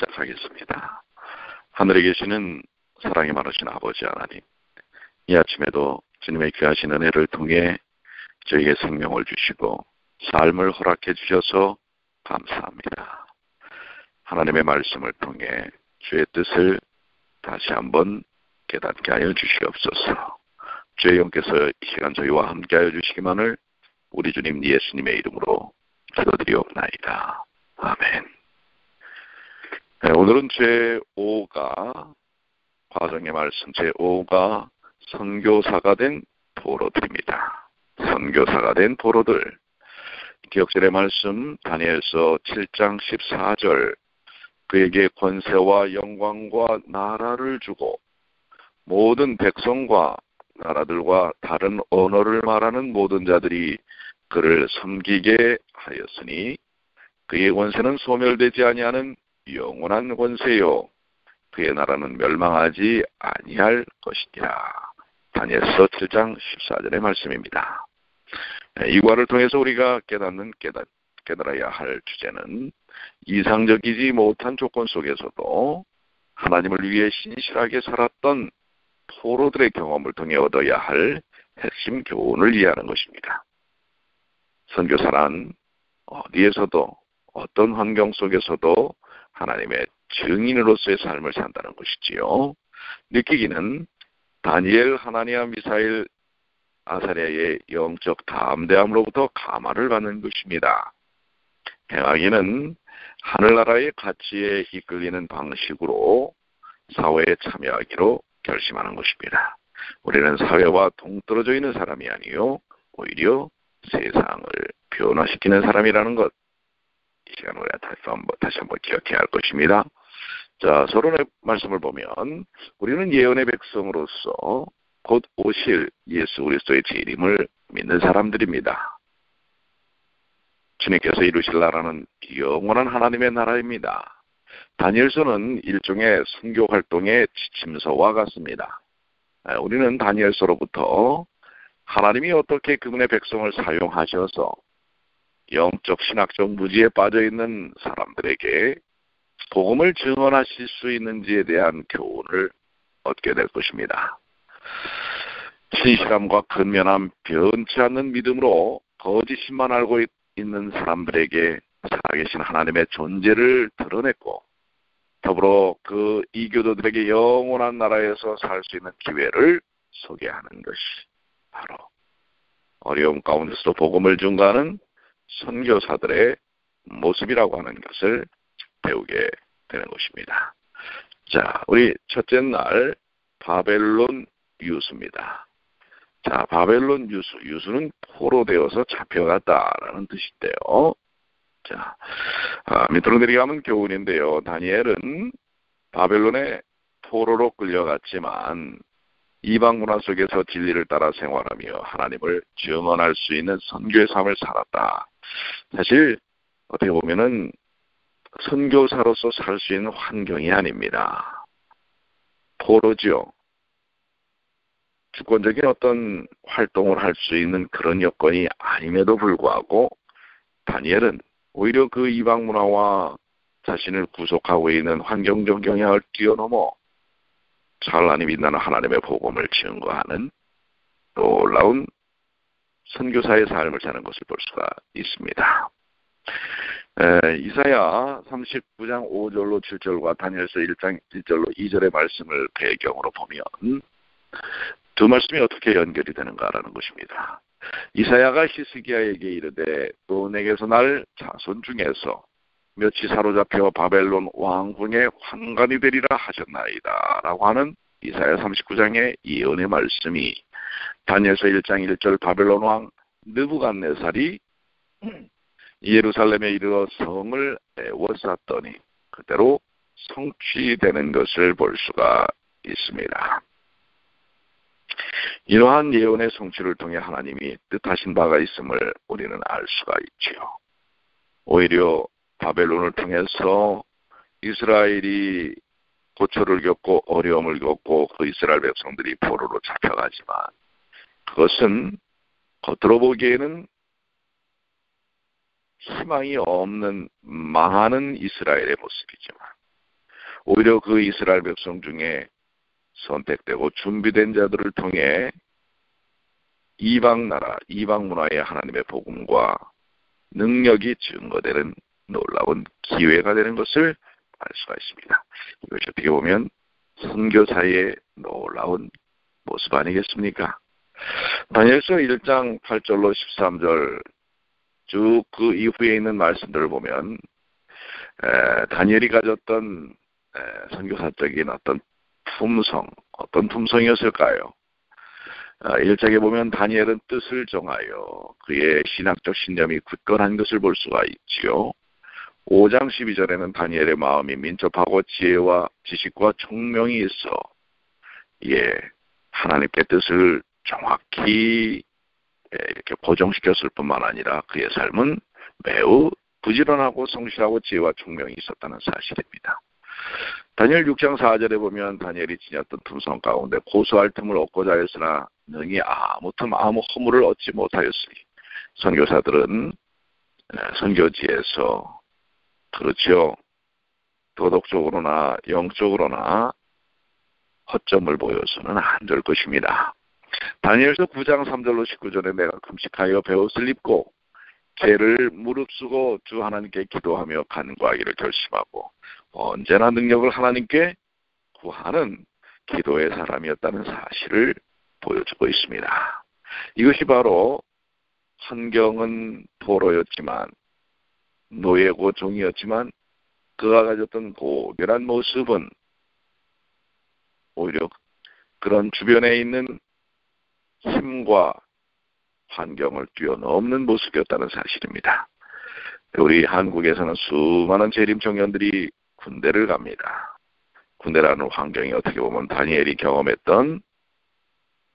시작하겠습니다. 하늘에 계시는 사랑이 많으신 아버지 하나님, 이 아침에도 주님의 귀하신 은혜를 통해 저에게 생명을 주시고 삶을 허락해 주셔서 감사합니다. 하나님의 말씀을 통해 주의 뜻을 다시 한번 깨닫게 하여 주시옵소서. 주의 영께서 이 시간 저희와 함께 하여 주시기만을 우리 주님 예수님의 이름으로 기도드리옵나이다. 아멘. 네, 오늘은 제5가 과정의 말씀 제5가 선교사가 된 포로들입니다. 선교사가 된 포로들. 기억절의 말씀 다니엘서 7장 14절 그에게 권세와 영광과 나라를 주고 모든 백성과 나라들과 다른 언어를 말하는 모든 자들이 그를 섬기게 하였으니 그의 권세는 소멸되지 아니하는 영원한 권세요 그의 나라는 멸망하지 아니할 것이니라. 다니엘서 7장 14절의 말씀입니다. 네, 이 과를 통해서 우리가 깨닫는 깨닫, 깨달아야 할 주제는 이상적이지 못한 조건 속에서도 하나님을 위해 신실하게 살았던 포로들의 경험을 통해 얻어야 할 핵심 교훈을 이해하는 것입니다. 선교사란 어디에서도 어떤 환경 속에서도 하나님의 증인으로서의 삶을 산다는 것이지요. 느끼기는 다니엘, 하나니아, 미사일, 아사리아의 영적 담대함으로부터 감화를 받는 것입니다. 행하기는 하늘나라의 가치에 이끌리는 방식으로 사회에 참여하기로 결심하는 것입니다. 우리는 사회와 동떨어져 있는 사람이 아니요 오히려 세상을 변화시키는 사람이라는 것. 이 시간 우리가 다시 한번, 다시 한번 기억해야 할 것입니다. 자, 서론의 말씀을 보면 우리는 예언의 백성으로서 곧 오실 예수 그리스도의 재림을 믿는 사람들입니다. 주님께서 이루실 나라는 영원한 하나님의 나라입니다. 다니엘서는 일종의 선교 활동의 지침서와 같습니다. 우리는 다니엘서로부터 하나님이 어떻게 그분의 백성을 사용하셔서 영적 신학적 무지에 빠져 있는 사람들에게 복음을 증언하실 수 있는지에 대한 교훈을 얻게 될 것입니다. 신실함과 근면함, 변치 않는 믿음으로 거짓만 알고 있는 사람들에게 살아계신 하나님의 존재를 드러냈고 더불어 그 이교도들에게 영원한 나라에서 살 수 있는 기회를 소개하는 것이 바로 어려움 가운데서도 복음을 증가하는 선교사들의 모습이라고 하는 것을 배우게 되는 것입니다. 자, 우리 첫째 날 바벨론 유수입니다. 자, 바벨론 유수. 유수는 포로 되어서 잡혀갔다라는 뜻인데요. 자, 아, 밑으로 내려가면 교훈인데요. 다니엘은 바벨론의 포로로 끌려갔지만 이방 문화 속에서 진리를 따라 생활하며 하나님을 증언할 수 있는 선교의 삶을 살았다. 사실 어떻게 보면은 선교사로서 살 수 있는 환경이 아닙니다. 포로죠. 주권적인 어떤 활동을 할 수 있는 그런 여건이 아님에도 불구하고 다니엘은 오히려 그 이방 문화와 자신을 구속하고 있는 환경적 영향을 뛰어넘어 찬란히 빛나는 하나님의 복음을 증거하는 놀라운 선교사의 삶을 사는 것을 볼 수가 있습니다. 에, 이사야 39장 5절로 7절과 다니엘서 1장 1절로 2절의 말씀을 배경으로 보면 두 말씀이 어떻게 연결이 되는가라는 것입니다. 이사야가 히스기야에게 이르되 또 내게서 날 자손 중에서 몇이 사로잡혀 바벨론 왕궁의 환관이 되리라 하셨나이다. 라고 하는 이사야 39장의 예언의 말씀이 다니엘서 1장 1절 바벨론 왕 느부갓네살이 예루살렘에 이르러 성을 애워쌌더니 그대로 성취되는 것을 볼 수가 있습니다. 이러한 예언의 성취를 통해 하나님이 뜻하신 바가 있음을 우리는 알 수가 있지요. 오히려 바벨론을 통해서 이스라엘이 고초를 겪고 어려움을 겪고 그 이스라엘 백성들이 포로로 잡혀가지만 그것은 겉으로 보기에는 희망이 없는 망하는 이스라엘의 모습이지만 오히려 그 이스라엘 백성 중에 선택되고 준비된 자들을 통해 이방 나라, 이방 문화의 하나님의 복음과 능력이 증거되는 놀라운 기회가 되는 것을 알 수가 있습니다. 이것이 어떻게 보면 선교사의 놀라운 모습 아니겠습니까? 다니엘서 1장 8절로 13절 쭉 그 이후에 있는 말씀들을 보면 에, 다니엘이 가졌던 에, 선교사적인 어떤 품성, 어떤 품성이었을까요? 아, 일장에 보면 다니엘은 뜻을 정하여 그의 신학적 신념이 굳건한 것을 볼 수가 있지요. 5장 12절에는 다니엘의 마음이 민첩하고 지혜와 지식과 총명이 있어 예, 하나님께 뜻을 정확히 예, 이렇게 보정시켰을 뿐만 아니라 그의 삶은 매우 부지런하고 성실하고 지혜와 총명이 있었다는 사실입니다. 다니엘 6장 4절에 보면 다니엘이 지녔던 품성 가운데 고소할 틈을 얻고자 했으나 능히 아무 틈 아무 허물을 얻지 못하였으니 선교사들은 선교지에서 그렇죠 도덕적으로나 영적으로나 허점을 보여서는 안 될 것입니다. 다니엘서 9장 3절로 19절에 내가 금식하여 배옷을 입고 죄를 무릅쓰고 주 하나님께 기도하며 간구하기를 결심하고 언제나 능력을 하나님께 구하는 기도의 사람이었다는 사실을 보여주고 있습니다. 이것이 바로 환경은 포로였지만 노예고 종이었지만 그가 가졌던 고결한 모습은 오히려 그런 주변에 있는 힘과 환경을 뛰어넘는 모습이었다는 사실입니다. 우리 한국에서는 수많은 재림 청년들이 군대를 갑니다. 군대라는 환경이 어떻게 보면 다니엘이 경험했던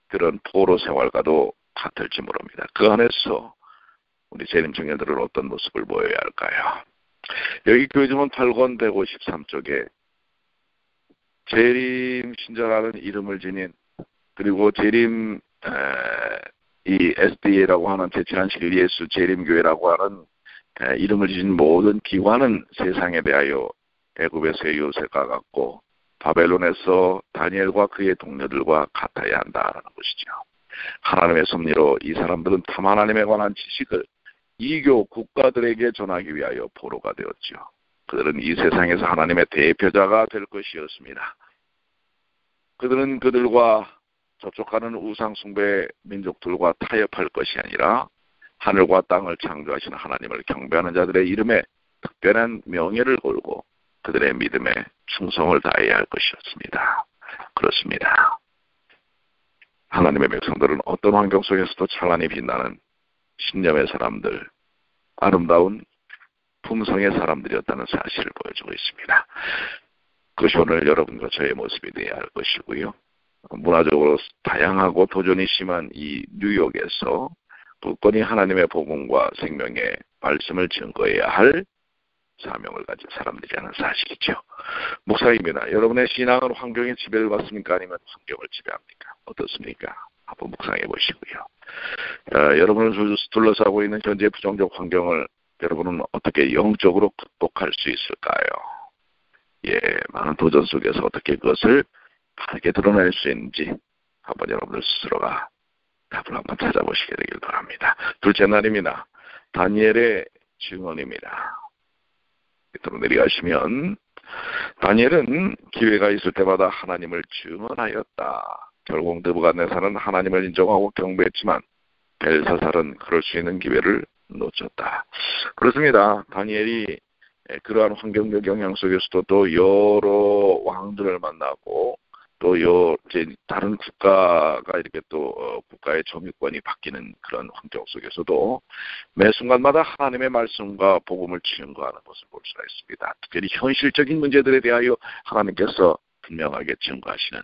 그런 포로 생활과도 같을지 모릅니다. 그 안에서 우리 재림 청년들은 어떤 모습을 보여야 할까요? 여기 교회주문 8권 153쪽에 재림 신자라는 이름을 지닌 그리고 재림 이 SDA라고 하는 대체한실 예수 재림교회라고 하는 이름을 지닌 모든 기관은 세상에 대하여 애굽에서의 요새가 같고 바벨론에서 다니엘과 그의 동료들과 같아야 한다는 것이죠. 하나님의 섭리로 이 사람들은 탐 하나님에 관한 지식을 이교 국가들에게 전하기 위하여 포로가 되었죠. 그들은 이 세상에서 하나님의 대표자가 될 것이었습니다. 그들은 그들과 접촉하는 우상숭배 민족들과 타협할 것이 아니라 하늘과 땅을 창조하신 하나님을 경배하는 자들의 이름에 특별한 명예를 걸고 그들의 믿음에 충성을 다해야 할 것이었습니다. 그렇습니다. 하나님의 백성들은 어떤 환경 속에서도 찬란히 빛나는 신념의 사람들, 아름다운 품성의 사람들이었다는 사실을 보여주고 있습니다. 그것이 오늘 여러분과 저의 모습이 되어야 할 것이고요. 문화적으로 다양하고 도전이 심한 이 뉴욕에서 굳건히 하나님의 복음과 생명의 말씀을 증거해야 할 사명을 가진 사람들이라는 사실이죠. 목사입니다. 여러분의 신앙은 환경의 지배를 받습니까? 아니면 환경을 지배합니까? 어떻습니까? 한번 묵상해 보시고요. 어, 여러분을 둘러싸고 있는 현재 부정적 환경을 여러분은 어떻게 영적으로 극복할 수 있을까요? 예, 많은 도전 속에서 어떻게 그것을 바르게 드러낼 수 있는지 한번 여러분들 스스로가 답을 한번 찾아보시게 되길 바랍니다. 둘째 날입니다. 다니엘의 증언입니다. 밑으로 내려가시면 다니엘은 기회가 있을 때마다 하나님을 증언하였다. 결국 느부갓네살은 하나님을 인정하고 경배했지만 벨사살은 그럴 수 있는 기회를 놓쳤다. 그렇습니다. 다니엘이 그러한 환경적 영향 속에서도 또 여러 왕들을 만나고 또 요 이제 다른 국가가 이렇게 또 어, 국가의 정유권이 바뀌는 그런 환경 속에서도 매 순간마다 하나님의 말씀과 복음을 증거하는 것을 볼 수가 있습니다. 특별히 현실적인 문제들에 대하여 하나님께서 분명하게 증거하시는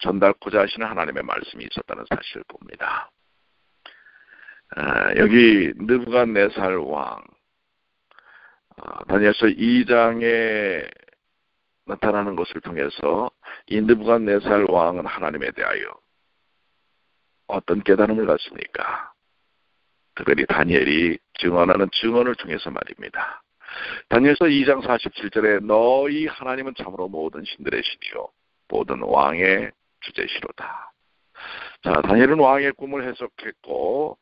전달코자 하시는 하나님의 말씀이 있었다는 사실을 봅니다. 아, 여기 느부갓네살 왕 아, 다니엘서 2장에 나타나는 것을 통해서 이 느부갓네살 왕은 하나님에 대하여 어떤 깨달음을 갖습니까? 특별히 다니엘이 증언하는 증언을 통해서 말입니다. 다니엘서 2장 47절에 너희 하나님은 참으로 모든 신들의 신이요 모든 왕의 주제시로다. 자, 다니엘은 왕의 꿈을 해석했고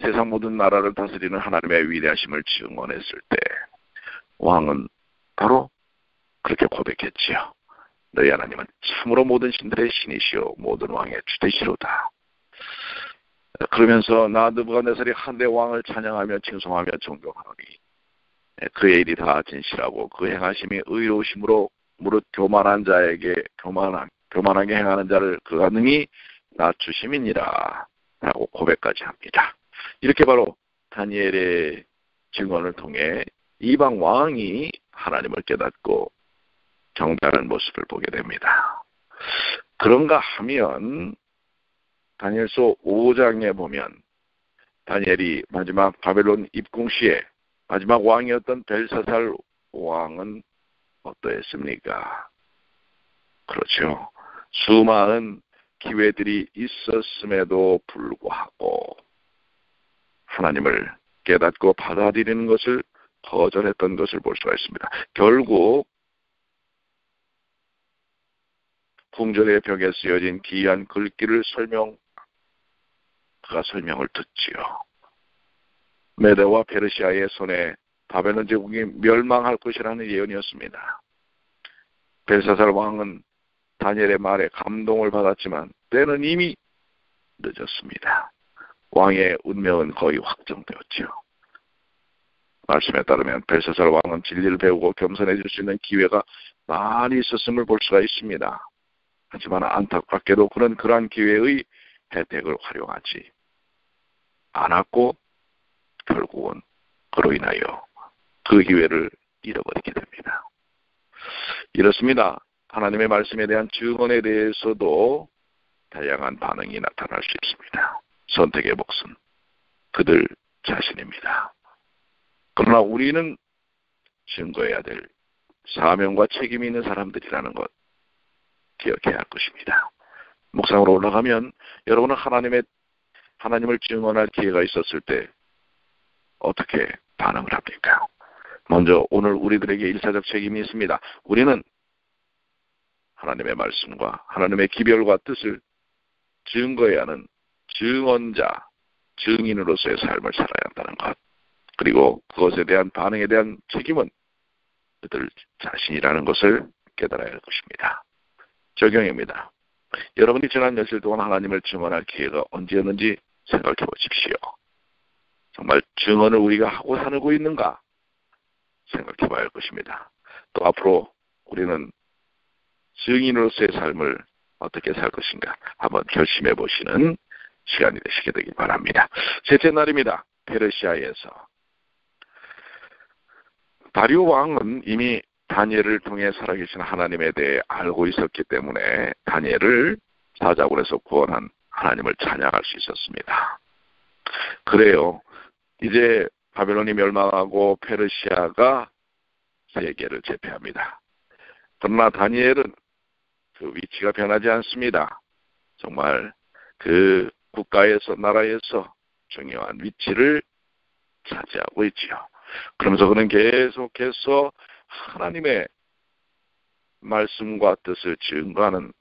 세상 모든 나라를 다스리는 하나님의 위대하심을 증언했을 때 왕은 바로 그렇게 고백했지요. 너희 하나님은 참으로 모든 신들의 신이시요 모든 왕의 주대시로다. 그러면서 나드부가네살이 한대 왕을 찬양하며 칭송하며 존경하노니 그의 일이 다 진실하고 그 행하심이 의로우심으로 무릇 교만한 자에게 교만한 교만하게 행하는 자를 그가 능히 낮추심이니라 라고 고백까지 합니다. 이렇게 바로 다니엘의 증언을 통해 이방 왕이 하나님을 깨닫고 경배하는 모습을 보게 됩니다. 그런가 하면 다니엘서 5장에 보면 다니엘이 마지막 바벨론 입궁 시에 마지막 왕이었던 벨사살 왕은 어떠했습니까? 그렇죠. 수많은 기회들이 있었음에도 불구하고 하나님을 깨닫고 받아들이는 것을 거절했던 것을 볼 수가 있습니다. 결국 궁전의 벽에 쓰여진 기이한 글귀를 설명 그가 설명을 듣지요. 메대와 페르시아의 손에 바벨론 제국이 멸망할 것이라는 예언이었습니다. 벨사살 왕은 다니엘의 말에 감동을 받았지만 때는 이미 늦었습니다. 왕의 운명은 거의 확정되었지요. 말씀에 따르면 벨사살 왕은 진리를 배우고 겸손해질 수 있는 기회가 많이 있었음을 볼 수가 있습니다. 하지만 안타깝게도 그런 그러한 기회의 혜택을 활용하지 않았고 결국은 그로 인하여 그 기회를 잃어버리게 됩니다. 이렇습니다. 하나님의 말씀에 대한 증언에 대해서도 다양한 반응이 나타날 수 있습니다. 선택의 몫은 그들 자신입니다. 그러나 우리는 증거해야 될 사명과 책임이 있는 사람들이라는 것 기억해야 할 것입니다. 목상으로 올라가면 여러분은 하나님의 하나님을 증언할 기회가 있었을 때 어떻게 반응을 합니까? 먼저 오늘 우리들에게 일사적 책임이 있습니다. 우리는 하나님의 말씀과 하나님의 기별과 뜻을 증거해야 하는 증언자, 증인으로서의 삶을 살아야 한다는 것. 그리고 그것에 대한 반응에 대한 책임은 그들 자신이라는 것을 깨달아야 할 것입니다. 적용입니다. 여러분이 지난 며칠 동안 하나님을 증언할 기회가 언제였는지 생각해 보십시오. 정말 증언을 우리가 하고 살고 있는가 생각해 봐야 할 것입니다. 또 앞으로 우리는 증인으로서의 삶을 어떻게 살 것인가 한번 결심해 보시는 시간이 되시게 되길 바랍니다. 셋째 날입니다. 페르시아에서 다리오 왕은 이미 다니엘을 통해 살아계신 하나님에 대해 알고 있었기 때문에 다니엘을 사자굴에서 구원한 하나님을 찬양할 수 있었습니다. 그래요. 이제 바벨론이 멸망하고 페르시아가 세계를 제패합니다. 그러나 다니엘은 그 위치가 변하지 않습니다. 정말 그 국가에서 나라에서 중요한 위치를 차지하고 있지요. 그러면서 그는 계속해서 하나님의 말씀과 뜻을 증거하는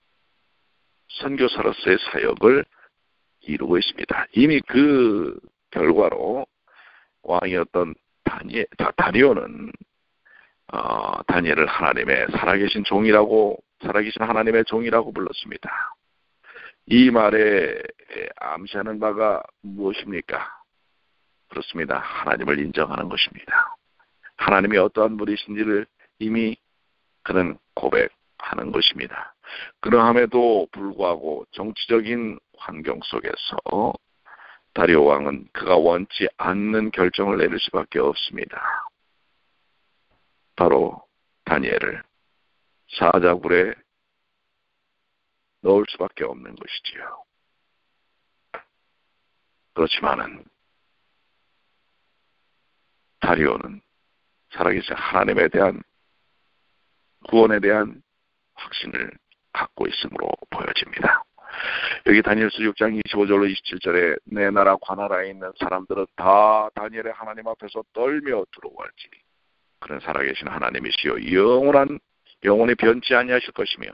선교사로서의 사역을 이루고 있습니다. 이미 그 결과로 왕이었던 다니, 다리오는 어, 다니엘을 하나님의 살아계신 종이라고 살아계신 하나님의 종이라고 불렀습니다. 이 말에 암시하는 바가 무엇입니까? 그렇습니다. 하나님을 인정하는 것입니다. 하나님이 어떠한 분이신지를 이미 그는 고백하는 것입니다. 그러함에도 불구하고 정치적인 환경 속에서 다리오 왕은 그가 원치 않는 결정을 내릴 수밖에 없습니다. 바로 다니엘을 사자굴에 넣을 수밖에 없는 것이지요. 그렇지만은 다리오는 살아계신 하나님에 대한 구원에 대한 확신을 갖고 있으므로 보여집니다. 여기 다니엘서 6장 25절로 27절에 내 나라 관하라에 있는 사람들은 다 다니엘의 하나님 앞에서 떨며 들어올지니 그런 살아계신 하나님이시여 영원한 영원히 변치 아니하실 것이며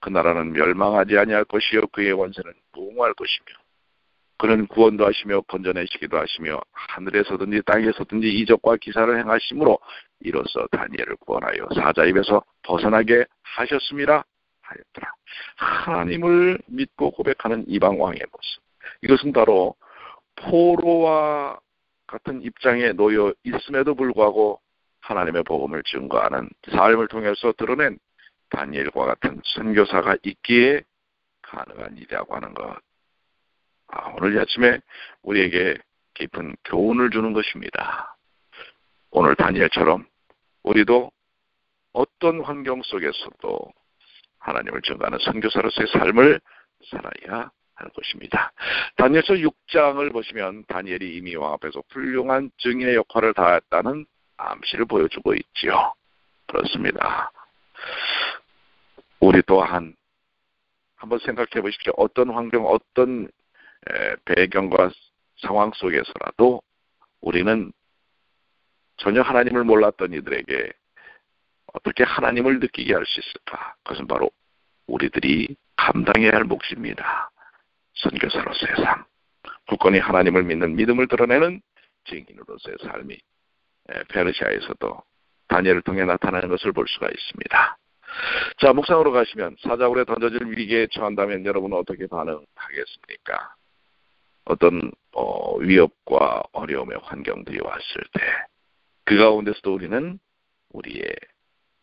그 나라는 멸망하지 아니할 것이요 그의 원세는 무궁할 것이며 그는 구원도 하시며 건져내시기도 하시며 하늘에서든지 땅에서든지 이적과 기사를 행하심으로 이로써 다니엘을 구원하여 사자 입에서 벗어나게 하셨습니다 하였더라. 하나님을 믿고 고백하는 이방 왕의 모습. 이것은 바로 포로와 같은 입장에 놓여 있음에도 불구하고 하나님의 복음을 증거하는 삶을 통해서 드러낸 다니엘과 같은 선교사가 있기에 가능한 일이라고 하는 것. 아, 오늘 아침에 우리에게 깊은 교훈을 주는 것입니다. 오늘 다니엘처럼 우리도 어떤 환경 속에서도 하나님을 증거하는 선교사로서의 삶을 살아야 할 것입니다. 다니엘서 6장을 보시면 다니엘이 이미 왕 앞에서 훌륭한 증인의 역할을 다했다는 암시를 보여주고 있지요. 그렇습니다. 우리 또한 한번 생각해 보십시오. 어떤 환경, 어떤 배경과 상황 속에서라도 우리는 전혀 하나님을 몰랐던 이들에게 어떻게 하나님을 느끼게 할 수 있을까? 그것은 바로 우리들이 감당해야 할 몫입니다. 선교사로서의 삶, 굳건히 하나님을 믿는 믿음을 드러내는 증인으로서의 삶이 페르시아에서도 다니엘을 통해 나타나는 것을 볼 수가 있습니다. 자, 묵상으로 가시면 사자굴에 던져질 위기에 처한다면 여러분은 어떻게 반응하겠습니까? 어떤 어, 위협과 어려움의 환경들이 왔을 때 그 가운데서도 우리는 우리의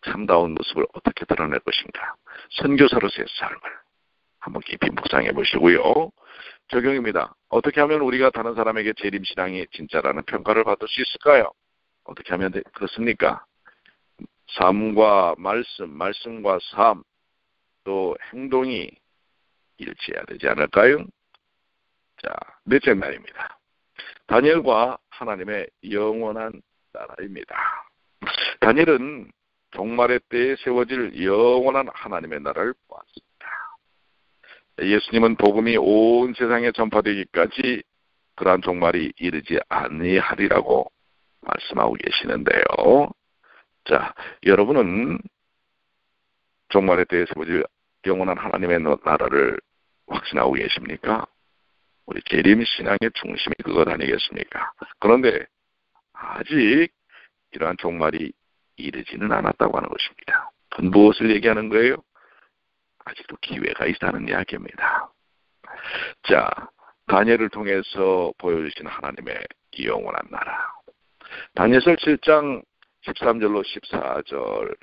참다운 모습을 어떻게 드러낼 것인가? 선교사로서의 삶을 한번 깊이 묵상해 보시고요. 적용입니다. 어떻게 하면 우리가 다른 사람에게 재림신앙이 진짜라는 평가를 받을 수 있을까요? 어떻게 하면 그렇습니까? 삶과 말씀, 말씀과 삶, 또 행동이 일치해야 되지 않을까요? 자, 넷째 날입니다. 다니엘과 하나님의 영원한 나라입니다. 다니엘은 종말의 때에 세워질 영원한 하나님의 나라를 보았습니다. 예수님은 복음이 온 세상에 전파되기까지 그러한 종말이 이르지 아니하리라고 말씀하고 계시는데요. 자, 여러분은 종말에 대해서 보지 영원한 하나님의 나라를 확신하고 계십니까? 우리 계림 신앙의 중심이 그것 아니겠습니까? 그런데 아직 이러한 종말이 이르지는 않았다고 하는 것입니다. 무엇을 얘기하는 거예요? 아직도 기회가 있다는 이야기입니다. 자, 다니엘을 통해서 보여주신 하나님의 영원한 나라. 다니엘서 7장 13절로 14절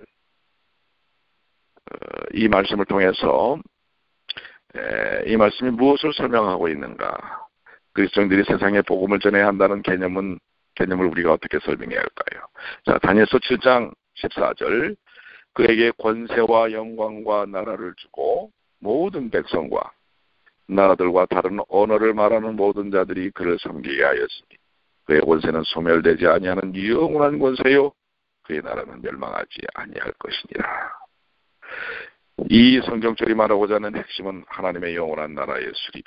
어, 이 말씀을 통해서 이 말씀이 무엇을 설명하고 있는가? 그리스도인들이 세상에 복음을 전해야 한다는 개념은 개념을 우리가 어떻게 설명해야 할까요? 자, 다니엘서 7장 14절 그에게 권세와 영광과 나라를 주고 모든 백성과 나라들과 다른 언어를 말하는 모든 자들이 그를 섬기게 하였으니 그의 권세는 소멸되지 아니하는 영원한 권세요 그의 나라는 멸망하지 아니할 것이니라. 이 성경절이 말하고자 하는 핵심은 하나님의 영원한 나라의 수립이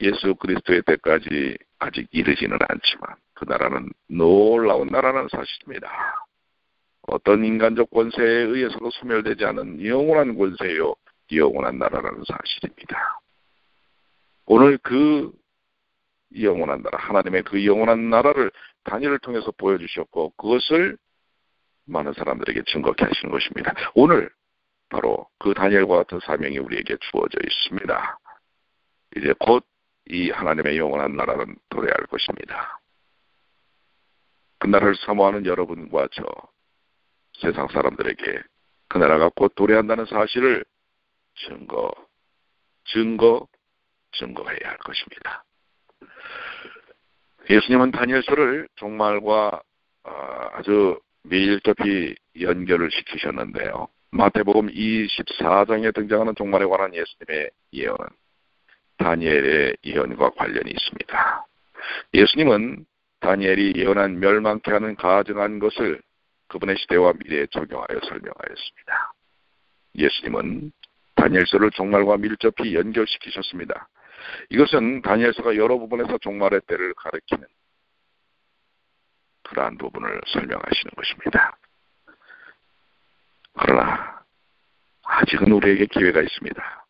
예수 그리스도의 때까지 아직 이르지는 않지만 그 나라는 놀라운 나라는 사실입니다. 어떤 인간적 권세에 의해서도 소멸되지 않은 영원한 권세요, 영원한 나라라는 사실입니다. 오늘 그 영원한 나라, 하나님의 그 영원한 나라를 단일을 통해서 보여주셨고 그것을 많은 사람들에게 증거케 하시는 것입니다. 오늘 바로 그 다니엘과 같은 사명이 우리에게 주어져 있습니다. 이제 곧 이 하나님의 영원한 나라는 도래할 것입니다. 그 나라를 사모하는 여러분과 저 세상 사람들에게 그 나라가 곧 도래한다는 사실을 증거, 증거, 증거해야 할 것입니다. 예수님은 다니엘서를 종말과 어, 아주 밀접히 연결을 시키셨는데요. 마태복음 24장에 등장하는 종말에 관한 예수님의 예언은 다니엘의 예언과 관련이 있습니다. 예수님은 다니엘이 예언한 멸망케 하는 가증한 것을 그분의 시대와 미래에 적용하여 설명하였습니다. 예수님은 다니엘서를 종말과 밀접히 연결시키셨습니다. 이것은 다니엘서가 여러 부분에서 종말의 때를 가리키는 그러한 부분을 설명하시는 것입니다. 그러나 아직은 우리에게 기회가 있습니다.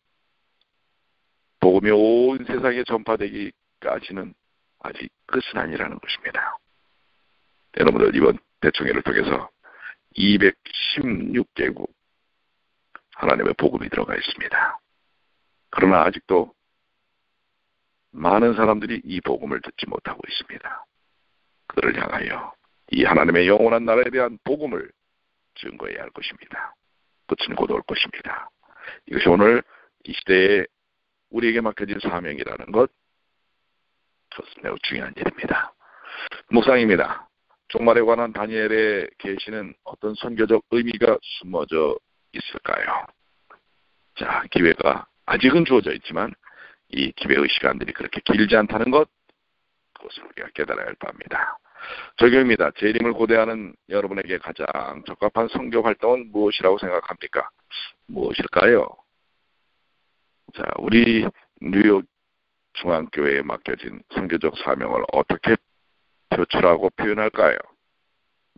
복음이 온 세상에 전파되기까지는 아직 끝은 아니라는 것입니다. 여러분들 이번 대총회를 통해서 216개국 하나님의 복음이 들어가 있습니다. 그러나 아직도 많은 사람들이 이 복음을 듣지 못하고 있습니다. 그들을 향하여 이 하나님의 영원한 나라에 대한 복음을 증거해야 할 것입니다. 끝은 곧 올 것입니다. 이것이 오늘 이 시대에 우리에게 맡겨진 사명이라는 것, 그것은 매우 중요한 일입니다. 묵상입니다. 종말에 관한 다니엘의 계시는 어떤 선교적 의미가 숨어져 있을까요? 자, 기회가 아직은 주어져 있지만 이 기회의 시간들이 그렇게 길지 않다는 것, 그것을 우리가 깨달아야 할 바입니다. 적용입니다. 재림을 고대하는 여러분에게 가장 적합한 성교 활동은 무엇이라고 생각합니까? 무엇일까요? 자, 우리 뉴욕 중앙교회에 맡겨진 성교적 사명을 어떻게 표출하고 표현할까요?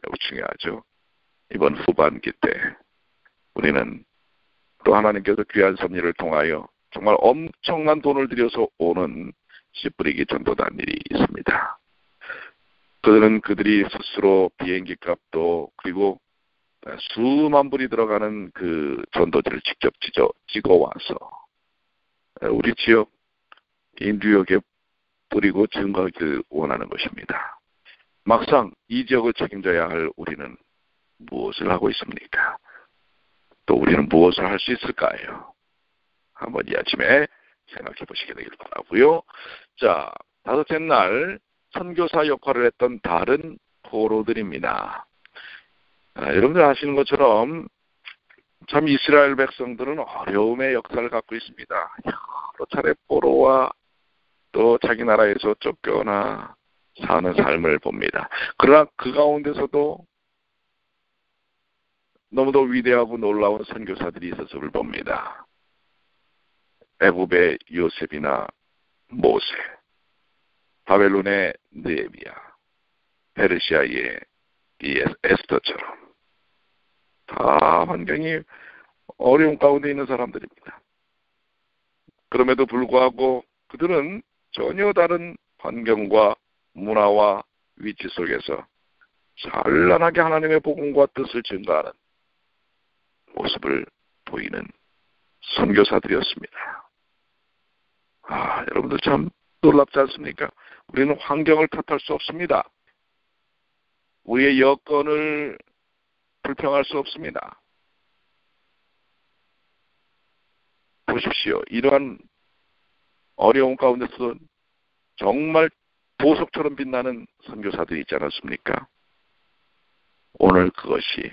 매우 중요하죠. 이번 후반기 때 우리는 또 하나님께서 귀한 섭리를 통하여 정말 엄청난 돈을 들여서 오는 씨 뿌리기 전도단 일이 있습니다. 그들은 그들이 스스로 비행기 값도 그리고 수만 불이 들어가는 그 전도지를 직접 찍어, 찍어와서 우리 지역 인류역에 뿌리고 증거하기를 원하는 것입니다. 막상 이 지역을 책임져야 할 우리는 무엇을 하고 있습니까? 또 우리는 무엇을 할 수 있을까요? 한번 이 아침에 생각해 보시게 되길 바라고요. 자, 다섯째 날 선교사 역할을 했던 다른 포로들입니다. 아, 여러분들 아시는 것처럼 참 이스라엘 백성들은 어려움의 역사를 갖고 있습니다. 여러 차례 포로와 또 자기 나라에서 쫓겨나 사는 삶을 봅니다. 그러나 그 가운데서도 너무도 위대하고 놀라운 선교사들이 있었음을 봅니다. 애굽의 요셉이나 모세, 바벨론의 느헤미야, 페르시아의 이 에스더처럼 다 환경이 어려운 가운데 있는 사람들입니다. 그럼에도 불구하고 그들은 전혀 다른 환경과 문화와 위치 속에서 찬란하게 하나님의 복음과 뜻을 증가하는 모습을 보이는 선교사들이었습니다. 아, 여러분들 참 놀랍지 않습니까? 우리는 환경을 탓할 수 없습니다. 우리의 여건을 불평할 수 없습니다. 보십시오. 이러한 어려운 가운데서 정말 보석처럼 빛나는 선교사들이 있지 않았습니까? 오늘 그것이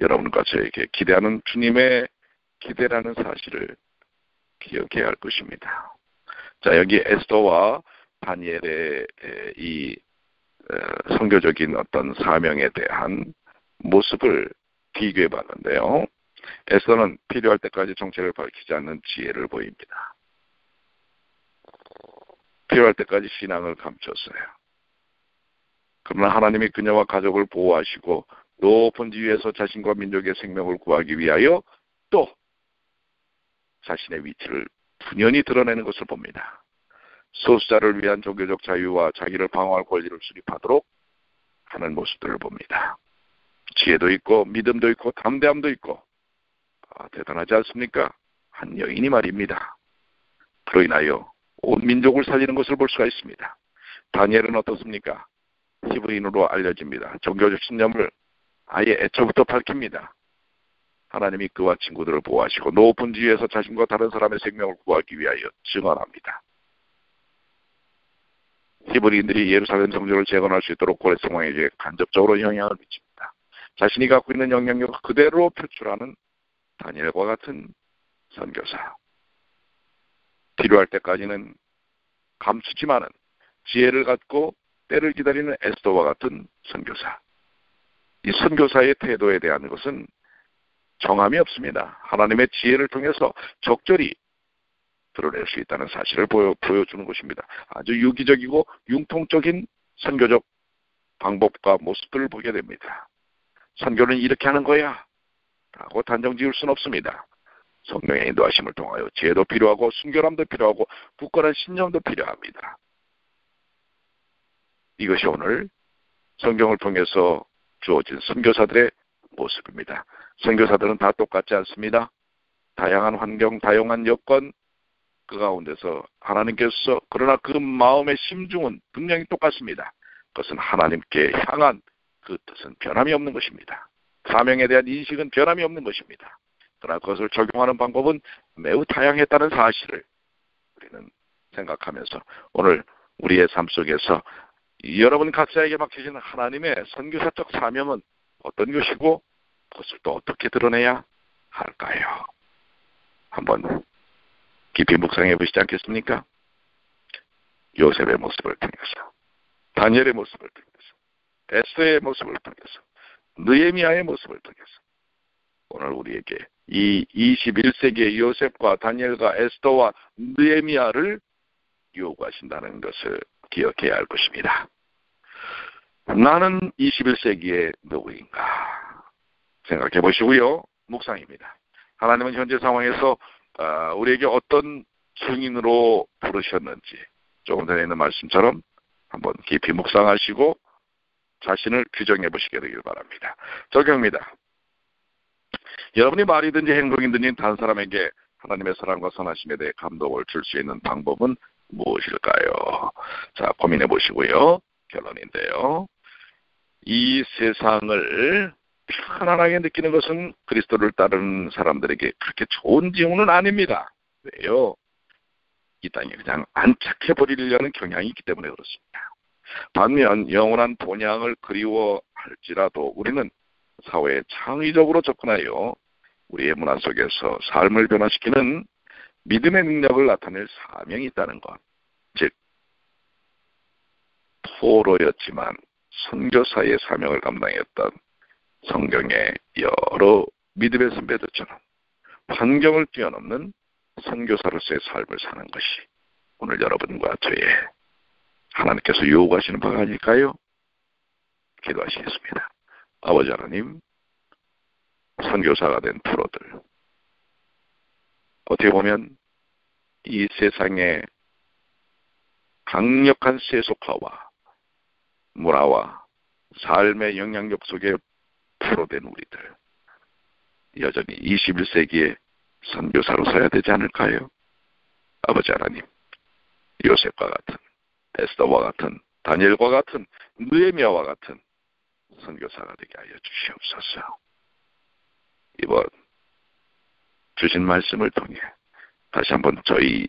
여러분과 저에게 기대하는 주님의 기대라는 사실을 기억해야 할 것입니다. 자, 여기 에스더와 다니엘의 이 성교적인 어떤 사명에 대한 모습을 비교해 봤는데요. 에스더는 필요할 때까지 정체를 밝히지 않는 지혜를 보입니다. 필요할 때까지 신앙을 감췄어요. 그러나 하나님이 그녀와 가족을 보호하시고 높은 지위에서 자신과 민족의 생명을 구하기 위하여 또 자신의 위치를 분연히 드러내는 것을 봅니다. 소수자를 위한 종교적 자유와 자기를 방어할 권리를 수립하도록 하는 모습들을 봅니다. 지혜도 있고 믿음도 있고 담대함도 있고 아, 대단하지 않습니까? 한 여인이 말입니다. 그로 인하여 온 민족을 살리는 것을 볼 수가 있습니다. 다니엘은 어떻습니까? 히브리인으로 알려집니다. 종교적 신념을 아예 애초부터 밝힙니다. 하나님이 그와 친구들을 보호하시고 높은 지위에서 자신과 다른 사람의 생명을 구하기 위하여 증언합니다. 히브리인들이 예루살렘 성전을 재건할 수 있도록 고레 상황에게 간접적으로 영향을 미칩니다. 자신이 갖고 있는 영향력을 그대로 표출하는 다니엘과 같은 선교사. 필요할 때까지는 감추지만은 지혜를 갖고 때를 기다리는 에스더와 같은 선교사. 이 선교사의 태도에 대한 것은 정함이 없습니다. 하나님의 지혜를 통해서 적절히 드러낼 수 있다는 사실을 보여, 보여주는 것입니다. 아주 유기적이고 융통적인 선교적 방법과 모습들을 보게 됩니다. 선교는 이렇게 하는 거야. 라고 단정 지을 수는 없습니다. 성령의 인도하심을 통하여 지혜도 필요하고 순결함도 필요하고 굳건한 신념도 필요합니다. 이것이 오늘 성경을 통해서 주어진 선교사들의 모습입니다. 선교사들은 다 똑같지 않습니다. 다양한 환경, 다양한 여건 그 가운데서 하나님께서 그러나 그 마음의 심중은 분명히 똑같습니다. 그것은 하나님께 향한 그 뜻은 변함이 없는 것입니다. 사명에 대한 인식은 변함이 없는 것입니다. 그러나 그것을 적용하는 방법은 매우 다양했다는 사실을 우리는 생각하면서 오늘 우리의 삶 속에서 여러분 각자에게 맡겨진 하나님의 선교사적 사명은 어떤 것이고 그것을 또 어떻게 드러내야 할까요? 한번 깊이 묵상해 보시지 않겠습니까? 요셉의 모습을 통해서 다니엘의 모습을 통해서 에스의 모습을 통해서 느에미아의 모습을 통해서 오늘 우리에게 이 21세기의 요셉과 다니엘과 에스더와 느에미아를 요구하신다는 것을 기억해야 할 것입니다. 나는 21세기의 누구인가 생각해 보시고요. 묵상입니다. 하나님은 현재 상황에서 아, 우리에게 어떤 증인으로 부르셨는지 조금 전에 있는 말씀처럼 한번 깊이 묵상하시고 자신을 규정해 보시게 되길 바랍니다. 적용입니다. 여러분이 말이든지 행동이든지 다른 사람에게 하나님의 사랑과 선하심에 대해 감동을 줄 수 있는 방법은 무엇일까요? 자, 고민해 보시고요. 결론인데요. 이 세상을 편안하게 느끼는 것은 그리스도를 따르는 사람들에게 그렇게 좋은 징후는 아닙니다. 왜요? 이 땅에 그냥 안착해 버리려는 경향이 있기 때문에 그렇습니다. 반면 영원한 본향을 그리워할지라도 우리는 사회에 창의적으로 접근하여 우리의 문화 속에서 삶을 변화시키는 믿음의 능력을 나타낼 사명이 있다는 것. 즉, 포로였지만 선교사의 사명을 감당했던 성경의 여러 믿음의 선배들처럼 환경을 뛰어넘는 선교사로서의 삶을 사는 것이 오늘 여러분과 저의 하나님께서 요구하시는 바가 아닐까요? 기도하시겠습니다. 아버지 하나님, 선교사가 된 프로들, 어떻게 보면 이 세상의 강력한 세속화와 문화와 삶의 영향력 속에 프로 된 우리들, 여전히 21세기의 선교사로 서야 되지 않을까요? 아버지 하나님, 요셉과 같은, 에스더와 같은, 다니엘과 같은, 느에미아와 같은 선교사가 되게 하여 주시옵소서. 이번 주신 말씀을 통해 다시 한번 저희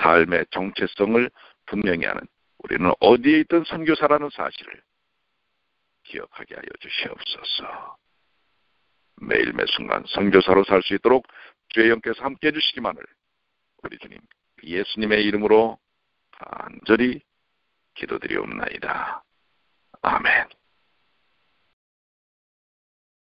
삶의 정체성을 분명히 하는 우리는 어디에 있든 선교사라는 사실을 기억하게 하여 주시옵소서. 매일 매 순간 선교사로 살 수 있도록 주의 영께서 함께 해주시기만을 우리 주님 예수님의 이름으로 간절히 기도드리옵나이다.